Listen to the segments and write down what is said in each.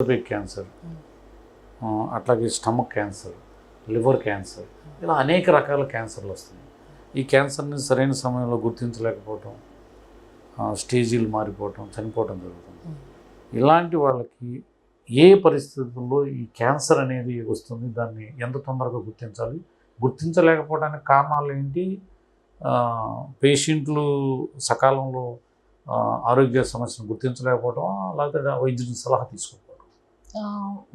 పెద్దపేక్ cancer. అట్లాగే stomach cancer liver cancer ఇలా అనేక రకాల క్యాన్సర్లు వస్తున్నాయి. ఈ క్యాన్సర్ని సరైన సమయంలో గుర్తించలేకపోవటం స్టేజీలు మారిపోవటం చనిపోవటం జరుగుతుంది. ఇలాంటి వాళ్ళకి ఏ పరిస్థితుల్లో ఈ క్యాన్సర్ అనేది వస్తుంది దాన్ని ఎంత తొందరగా గుర్తించాలి? గుర్తించలేకపోవడానికి కారణాలు ఏంటి? పేషెంట్లు సకాలంలో ఆరోగ్య సమస్యను గుర్తించలేకపోవడం లేకపోతే వైద్యుని సలహా తీసుకోవడం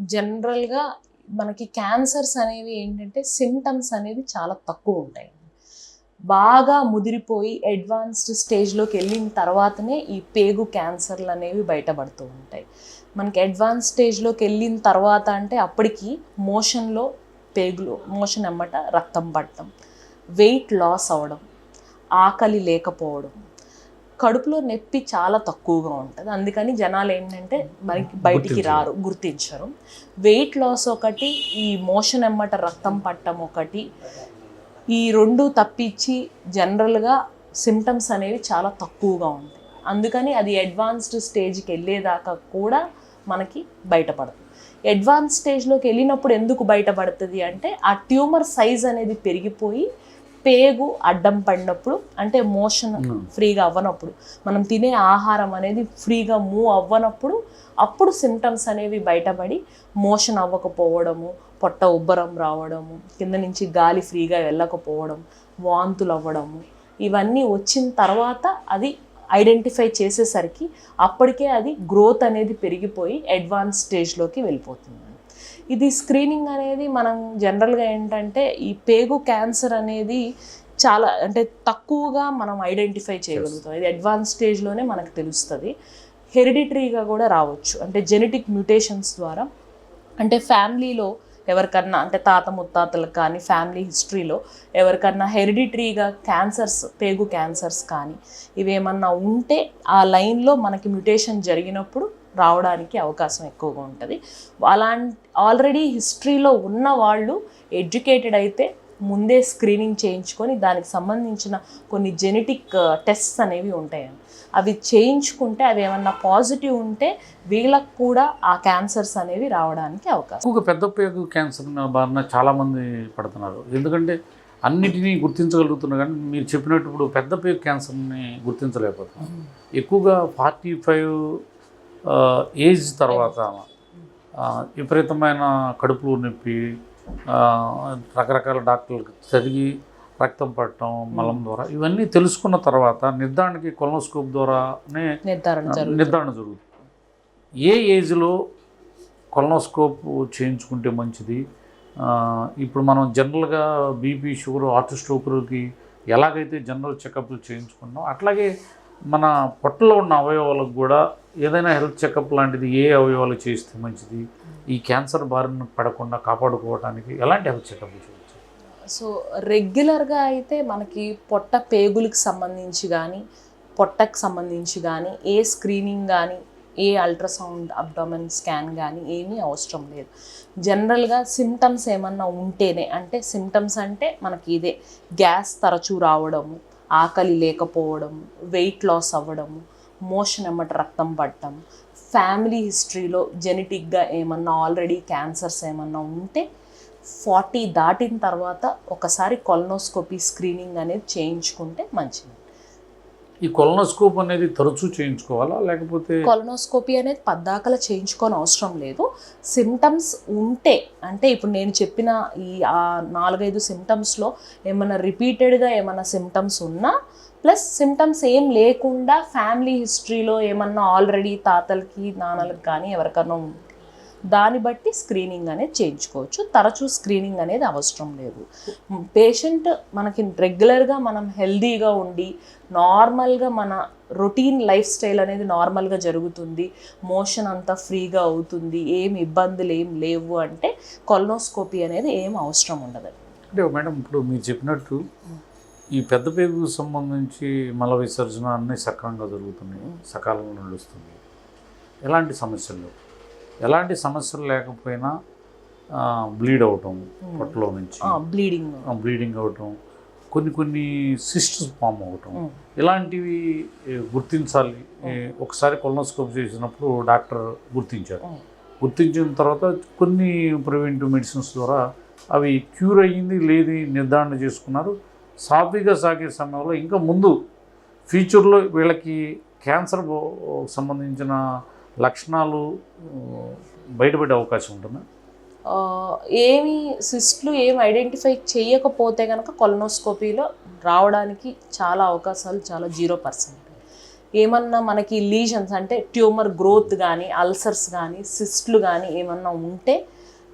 జనరల్గా మనకి క్యాన్సర్స్ అనేవి ఏంటంటే సిమ్టమ్స్ అనేవి చాలా తక్కువ ఉంటాయి. బాగా ముదిరిపోయి అడ్వాన్స్డ్ స్టేజ్లోకి వెళ్ళిన తర్వాతనే ఈ పేగు క్యాన్సర్లు అనేవి బయటపడుతూ ఉంటాయి. మనకి అడ్వాన్స్ స్టేజ్లోకి వెళ్ళిన తర్వాత అంటే అప్పటికి మోషన్లో పేగులో మోషన్ అమ్మట రక్తం పట్టడం వెయిట్ లాస్ అవ్వడం ఆకలి లేకపోవడం కడుపులో నొప్పి చాలా తక్కువగా ఉంటుంది. అందుకని జనాలు ఏంటంటే మనకి బయటికి. రారు గుర్తించరు. వెయిట్ లాస్ ఒకటి ఈ మోషన్ ఎమ్మట రక్తం పట్టడం ఒకటి ఈ రెండు తప్పించి జనరల్గా సిమ్టమ్స్ అనేవి చాలా తక్కువగా ఉంటాయి. అందుకని అది అడ్వాన్స్డ్ స్టేజ్కి వెళ్ళేదాకా కూడా మనకి బయటపడదు. అడ్వాన్స్ స్టేజ్లోకి వెళ్ళినప్పుడు ఎందుకు బయటపడుతుంది అంటే ఆ ట్యూమర్ సైజ్ అనేది పెరిగిపోయి పేగు అడ్డం పడినప్పుడు అంటే మోషన్. ఫ్రీగా అవ్వనప్పుడు మనం తినే ఆహారం అనేది ఫ్రీగా మూవ్ అవ్వనప్పుడు అప్పుడు సిమ్టమ్స్ అనేవి బయటపడి మోషన్ అవ్వకపోవడము పొట్ట ఉబ్బరం రావడము కింద నుంచి గాలి ఫ్రీగా వెళ్ళకపోవడం వాంతులు అవ్వడము ఇవన్నీ వచ్చిన తర్వాత అది ఐడెంటిఫై చేసేసరికి అప్పటికే అది గ్రోత్ అనేది పెరిగిపోయి అడ్వాన్స్ స్టేజ్లోకి వెళ్ళిపోతుంది ఇది స్క్రీనింగ్ అనేది మనం జనరల్గా ఏంటంటే ఈ పేగు క్యాన్సర్ అనేది చాలా అంటే తక్కువగా మనం ఐడెంటిఫై చేయగలుగుతాం. ఇది అడ్వాన్స్ స్టేజ్లోనే మనకు తెలుస్తుంది. హెరిడిటరీగా కూడా రావచ్చు. అంటే జెనెటిక్ మ్యూటేషన్స్ ద్వారా. అంటే ఫ్యామిలీలో ఎవరికన్నా అంటే తాత ముత్తాతలకు కానీ ఫ్యామిలీ హిస్టరీలో ఎవరికన్నా హెరిడిటరీగా క్యాన్సర్స్ పేగు క్యాన్సర్స్ కానీ ఇవేమన్నా ఉంటే ఆ లైన్లో మనకి మ్యుటేషన్ జరిగినప్పుడు రావడానికి అవకాశం ఎక్కువగా ఉంటుంది. అలాంటి ఆల్రెడీ హిస్టరీలో ఉన్న వాళ్ళు ఎడ్యుకేటెడ్ అయితే ముందే స్క్రీనింగ్ చేయించుకొని దానికి సంబంధించిన కొన్ని జెనెటిక్ టెస్ట్స్ అనేవి ఉంటాయి. అవి చేయించుకుంటే అవి ఏమన్నా పాజిటివ్ ఉంటే వీళ్ళకు కూడా ఆ క్యాన్సర్స్ అనేవి రావడానికి అవకాశం. ఎక్కువగా పెద్ద పేగు క్యాన్సర్ బారిన చాలామంది పడుతున్నారు. ఎందుకంటే అన్నిటినీ గుర్తించగలుగుతున్నారు కానీ మీరు చెప్పినట్టు ఇప్పుడు పెద్ద పేగు క్యాన్సర్ని గుర్తించలేకపోతున్నాం ఎక్కువగా ఫార్టీ ఫైవ్ ఏజ్ తర్వాత విపరీతమైన కడుపులో నొప్పి రకరకాల డాక్టర్లకు చదివి రక్తం పట్టడం మలం ద్వారా ఇవన్నీ తెలుసుకున్న తర్వాత నిర్ధారణకి కొలనోస్కోప్ ద్వారానే నిర్ధారణ జరుగుతుంది. ఏ ఏజ్లో కొలనోస్కోప్ చేయించుకుంటే మంచిది? ఇప్పుడు మనం జనరల్గా బీపీ షుగర్ హార్ట్ ఎలాగైతే జనరల్ చెకప్లు చేయించుకున్నాం అట్లాగే మన పొట్టలో ఉన్న అవయవాలకు కూడా ఏదైనా హెల్త్ చెకప్ లాంటిది ఏ అవయవాలు చేస్తే మంచిది? ఈ క్యాన్సర్ బారిన పడకుండా కాపాడుకోవడానికి ఎలాంటి హెల్త్ చెకప్ చేయవచ్చు సో రెగ్యులర్గా అయితే మనకి పొట్ట పేగులకు సంబంధించి కానీ పొట్టకు సంబంధించి కానీ ఏ స్క్రీనింగ్ కానీ ఏ అల్ట్రాసౌండ్ అబ్డామన్ స్కాన్ కానీ ఏమీ అవసరం లేదు. జనరల్గా సిమ్టమ్స్ ఏమన్నా ఉంటేనే అంటే సిమ్టమ్స్ అంటే మనకి ఇదే గ్యాస్ తరచూ రావడము ఆకలి లేకపోవడం వెయిట్ లాస్ అవ్వడం మోషన్ ఎమ్మట రక్తం పట్టడం ఫ్యామిలీ హిస్టరీలో జెనెటిక్గా ఏమన్నా ఆల్రెడీ క్యాన్సర్స్ ఏమన్నా ఉంటే ఫార్టీ దాటిన తర్వాత ఒకసారి కొలనోస్కోపీ స్క్రీనింగ్ అనేది చేయించుకుంటే మంచిది. ఈ కొలనోస్కోప్ అనేది తరచూ చేయించుకోవాలా? లేకపోతే కొలనోస్కోపీ అనేది పద్దాకల చేయించుకోని అవసరం లేదు. సిమ్టమ్స్ ఉంటే అంటే ఇప్పుడు నేను చెప్పిన ఈ ఆ నాలుగైదు సిమ్టమ్స్లో ఏమైనా రిపీటెడ్గా ఏమైనా సిమ్టమ్స్ ఉన్నా ప్లస్ సిమ్టమ్స్ ఏం లేకుండా ఫ్యామిలీ హిస్టరీలో ఏమన్నా ఆల్రెడీ తాతలకి నాన్నలకి కానీ ఎవరికన్నా ఉంటే దాన్ని బట్టి స్క్రీనింగ్ అనేది చేయించుకోవచ్చు. తరచూ స్క్రీనింగ్ అనేది అవసరం లేదు. పేషెంట్ మనకి రెగ్యులర్గా మనం హెల్దీగా ఉండి నార్మల్గా మన రొటీన్ లైఫ్ స్టైల్ అనేది నార్మల్గా జరుగుతుంది. మోషన్ అంతా ఫ్రీగా అవుతుంది. ఏం ఇబ్బందులు ఏం లేవు అంటే కొలనోస్కోపీ అనేది ఏం అవసరం ఉండదు. అంటే మేడం ఇప్పుడు మీరు చెప్పినట్టు ఈ పెద్ద పేగుకు సంబంధించి మల విసర్జన అన్నీ సక్రమంగా జరుగుతున్నాయి. సకాలంలో నడుస్తుంది ఎలాంటి సమస్యలు ఎలాంటి సమస్యలు లేకపోయినా బ్లీడ్ అవటం పొట్టలో నుంచి. బ్లీడింగ్. బ్లీడింగ్ అవటం కొన్ని కొన్ని సిస్టర్స్ ఫామ్ అవటం. ఇలాంటివి గుర్తించాలి. ఒకసారి కొలనోస్కోప్ చేసినప్పుడు డాక్టర్ గుర్తించారు. గుర్తించిన తర్వాత కొన్ని ప్రివెంటివ్ మెడిసిన్స్ ద్వారా అవి క్యూర్ అయ్యింది లేది నిర్ధారణ చేసుకున్నారు. సాఫీగా సాగే సమయంలో ఇంకా ముందు ఫ్యూచర్లో వీళ్ళకి క్యాన్సర్ సంబంధించిన లక్షణాలు బయటపడే అవకాశం ఉంటుందా? ఏమి సిస్ట్లు ఏమి ఐడెంటిఫై చేయకపోతే కనుక కొలనోస్కోపీలో రావడానికి చాలా అవకాశాలు చాలా జీరో పర్సెంట్. ఏమన్నా మనకి లీజన్స్ అంటే ట్యూమర్ గ్రోత్ కానీ అల్సర్స్ కానీ సిస్ట్లు కానీ ఏమన్నా ఉంటే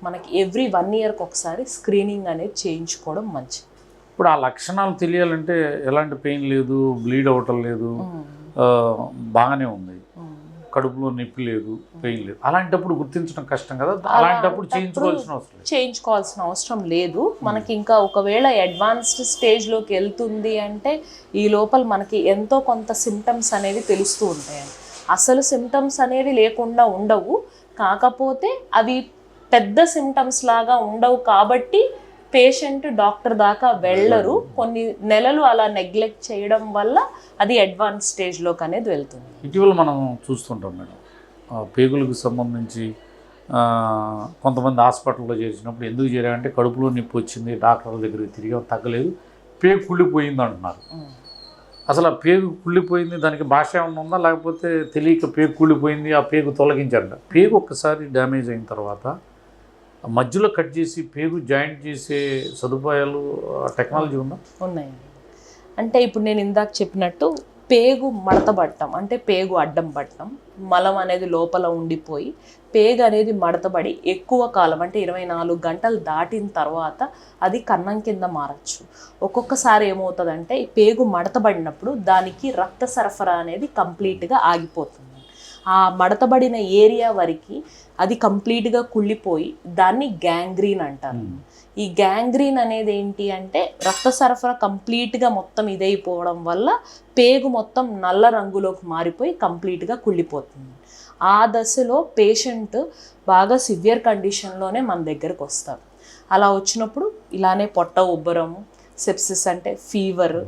మనకి ఎవ్రీ వన్ ఇయర్కి ఒకసారి స్క్రీనింగ్ అనేది చేయించుకోవడం మంచిది. ఇప్పుడు ఆ లక్షణాలు తెలియాలంటే ఎలాంటి పెయిన్ లేదు బ్లీడ్ అవ్వటం లేదు బాగానే ఉంది. కడుపులో నొప్పి లేదు పెయిన్ లేదు. అలాంటప్పుడు గుర్తించడం కష్టం కదా. అలాంటప్పుడు చేయించుకోవాల్సిన అవసరం లేదు. చేయించుకోవాల్సిన అవసరం లేదు. మనకి ఇంకా ఒకవేళ అడ్వాన్స్డ్ స్టేజ్లోకి వెళ్తుంది అంటే ఈ లోపల మనకి ఎంతో కొంత సిమ్టమ్స్ అనేవి తెలుస్తూ ఉంటాయండి అసలు సిమ్టమ్స్ అనేవి లేకుండా ఉండవు. కాకపోతే అవి పెద్ద సిమ్టమ్స్ లాగా ఉండవు కాబట్టి పేషెంట్ డాక్టర్ దాకా వెళ్ళరు. కొన్ని నెలలు అలా నెగ్లెక్ట్ చేయడం వల్ల అది అడ్వాన్స్ స్టేజ్లోకి అనేది వెళ్తుంది. ఇటీవల మనం చూస్తుంటాం మేడం. పేగులకు సంబంధించి కొంతమంది హాస్పిటల్లో చేర్చినప్పుడు ఎందుకు చేరారంటే కడుపులో నొప్పి వచ్చింది డాక్టర్ల దగ్గరికి తిరిగి తగ్గలేదు. పేగు కుళ్ళిపోయింది అంటున్నారు. అసలు ఆ పేగు కుళ్ళిపోయింది దానికి భాష ఏమన్నా ఉందా? లేకపోతే తెలియక పేగు కుళ్ళిపోయింది ఆ పేగు తొలగించారంట. పేగు ఒక్కసారి డ్యామేజ్ అయిన తర్వాత మధ్యలో కట్ చేసి పేగు జాయింట్ చేసే సదుపాయాలు టెక్నాలజీ ఉందా? ఉన్నాయి అంటే ఇప్పుడు నేను ఇందాక చెప్పినట్టు పేగు మడతబట్టం అంటే పేగు అడ్డం పట్టడం మలం అనేది లోపల ఉండిపోయి పేగు అనేది మడతబడి ఎక్కువ కాలం అంటే ఇరవై నాలుగు గంటలు దాటిన తర్వాత అది కన్నం కింద మారచ్చు. ఒక్కొక్కసారి ఏమవుతుందంటే పేగు మడతబడినప్పుడు దానికి రక్త సరఫరా అనేది కంప్లీట్గా ఆగిపోతుంది. ఆ మడతబడిన ఏరియా వరకు అది కంప్లీట్గా కుళ్ళిపోయి దాన్ని గ్యాంగ్రీన్ అంటారు. ఈ గ్యాంగ్రీన్ అనేది ఏంటి అంటే రక్త సరఫరా కంప్లీట్గా మొత్తం ఇదైపోవడం వల్ల పేగు మొత్తం నల్ల రంగులోకి మారిపోయి కంప్లీట్గా కుళ్ళిపోతుంది. ఆ దశలో పేషెంట్ బాగా సివియర్ కండిషన్లోనే మన దగ్గరకు వస్తారు. అలా వచ్చినప్పుడు ఇలానే పొట్ట ఉబ్బరము సెప్సిస్ అంటే ఫీవర్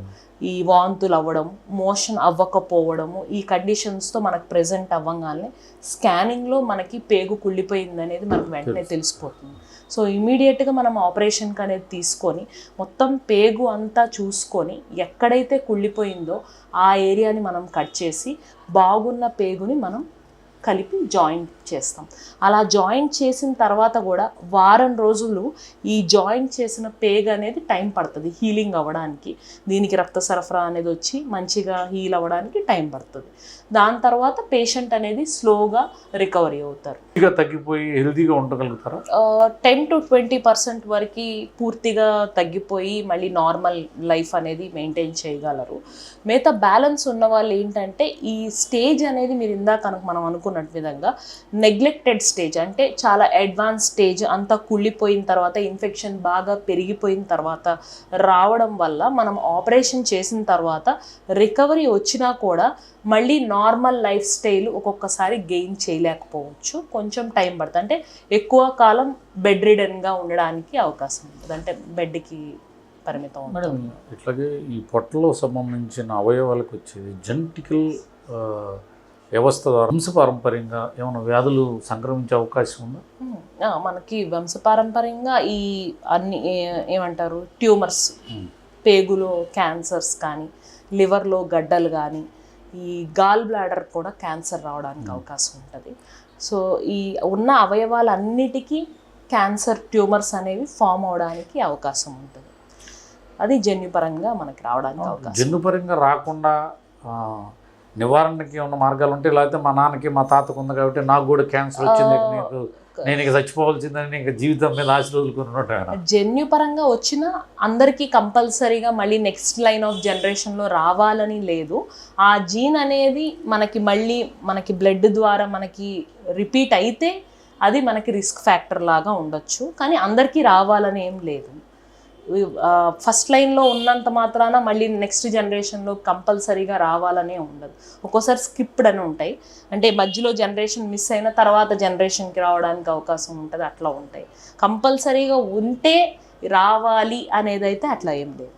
ఈ వాంతులు అవ్వడం మోషన్ అవ్వకపోవడము ఈ కండిషన్స్తో మనకు ప్రెజెంట్ అవ్వగానే స్కానింగ్లో మనకి పేగు కుళ్ళిపోయింది అనేది మనకు వెంటనే తెలిసిపోతుంది. సో ఇమీడియట్గా మనం ఆపరేషన్కి అనేది తీసుకొని మొత్తం పేగు అంతా చూసుకొని ఎక్కడైతే కుళ్ళిపోయిందో ఆ ఏరియాని మనం కట్ చేసి బాగున్న పేగుని మనం కలిపి జాయింట్ చేస్తాం. అలా జాయింట్ చేసిన తర్వాత కూడా వారం రోజులు ఈ జాయింట్ చేసిన పేగ్ అనేది టైం పడుతుంది హీలింగ్ అవ్వడానికి. దీనికి రక్త సరఫరా అనేది వచ్చి మంచిగా హీల్ అవ్వడానికి టైం పడుతుంది. దాని తర్వాత పేషెంట్ అనేది స్లోగా రికవరీ అవుతారు. తగ్గిపోయి హెల్తీగా ఉండగలుగుతారా? టెన్ టు ట్వంటీ పర్సెంట్ వరకు పూర్తిగా తగ్గిపోయి మళ్ళీ నార్మల్ లైఫ్ అనేది మెయింటైన్ చేయగలరు. మిగతా బ్యాలెన్స్ ఉన్న వాళ్ళు ఏంటంటే ఈ స్టేజ్ అనేది మీరు ఇందాక మనం అనుకున్నట్టు విధంగా నెగ్లెక్టెడ్ స్టేజ్ అంటే చాలా అడ్వాన్స్ స్టేజ్ అంతా కుళ్ళిపోయిన తర్వాత ఇన్ఫెక్షన్ బాగా పెరిగిపోయిన తర్వాత రావడం వల్ల మనం ఆపరేషన్ చేసిన తర్వాత రికవరీ వచ్చినా కూడా మళ్ళీ నార్మల్ లైఫ్ స్టైల్ ఒక్కొక్కసారి గెయిన్ చేయలేకపోవచ్చు. కొంచెం టైం పడుతుంది. అంటే ఎక్కువ కాలం బెడ్ రిడన్గా ఉండడానికి అవకాశం ఉంటుంది. అంటే బెడ్కి పరిమితం. మేడం ఇట్లాగే ఈ పొట్టలో సంబంధించిన అవయవాలకు వచ్చేది జెనటికల్ వ్యవస్థ ద్వారా వంశపారంపర్యంగా ఏమైనా వ్యాధులు సంక్రమించే అవకాశం ఉందా? మనకి వంశపారంపర్యంగా ఈ అన్ని ఏమంటారు ట్యూమర్స్. పేగులో క్యాన్సర్స్ కానీ లివర్లో గడ్డలు కానీ ఈ గాల్ బ్లాడర్ కూడా క్యాన్సర్ రావడానికి అవకాశం ఉంటుంది. సో ఈ ఉన్న అవయవాలన్నిటికీ క్యాన్సర్ ట్యూమర్స్ అనేవి ఫామ్ అవడానికి అవకాశం ఉంటుంది. అది జన్యుపరంగా మనకి రావడానికి అవకాశం. జన్యుపరంగా రాకుండా నివారణకి ఉన్న మార్గాలు ఉంటాయి లేకపోతే మా నాన్నకి మా తాతకు ఉంది కాబట్టి నాకు కూడా క్యాన్సర్ వచ్చింది నేను ఇక చచ్చిపోవాల్సిందని ఇంకా జీవితం మీద ఆశ రోజుకున్నట్టు జన్యుపరంగా వచ్చిన అందరికీ కంపల్సరీగా మళ్ళీ నెక్స్ట్ లైన్ ఆఫ్ జనరేషన్లో రావాలని లేదు. ఆ జీన్ అనేది మనకి మళ్ళీ మనకి బ్లడ్ ద్వారా మనకి రిపీట్ అయితే అది మనకి రిస్క్ ఫ్యాక్టర్ లాగా ఉండొచ్చు. కానీ అందరికీ రావాలని ఏం లేదు. ఫస్ట్ లైన్లో ఉన్నంత మాత్రాన మళ్ళీ నెక్స్ట్ జనరేషన్లో కంపల్సరీగా రావాలనే ఉండదు. ఒక్కోసారి స్కిప్డ్ అని ఉంటాయి. అంటే మధ్యలో జనరేషన్ మిస్ అయిన తర్వాత జనరేషన్కి రావడానికి అవకాశం ఉంటుంది అట్లా ఉంటాయి. కంపల్సరీగా ఉంటే రావాలి అనేది అయితే అట్లా ఏం లేదు.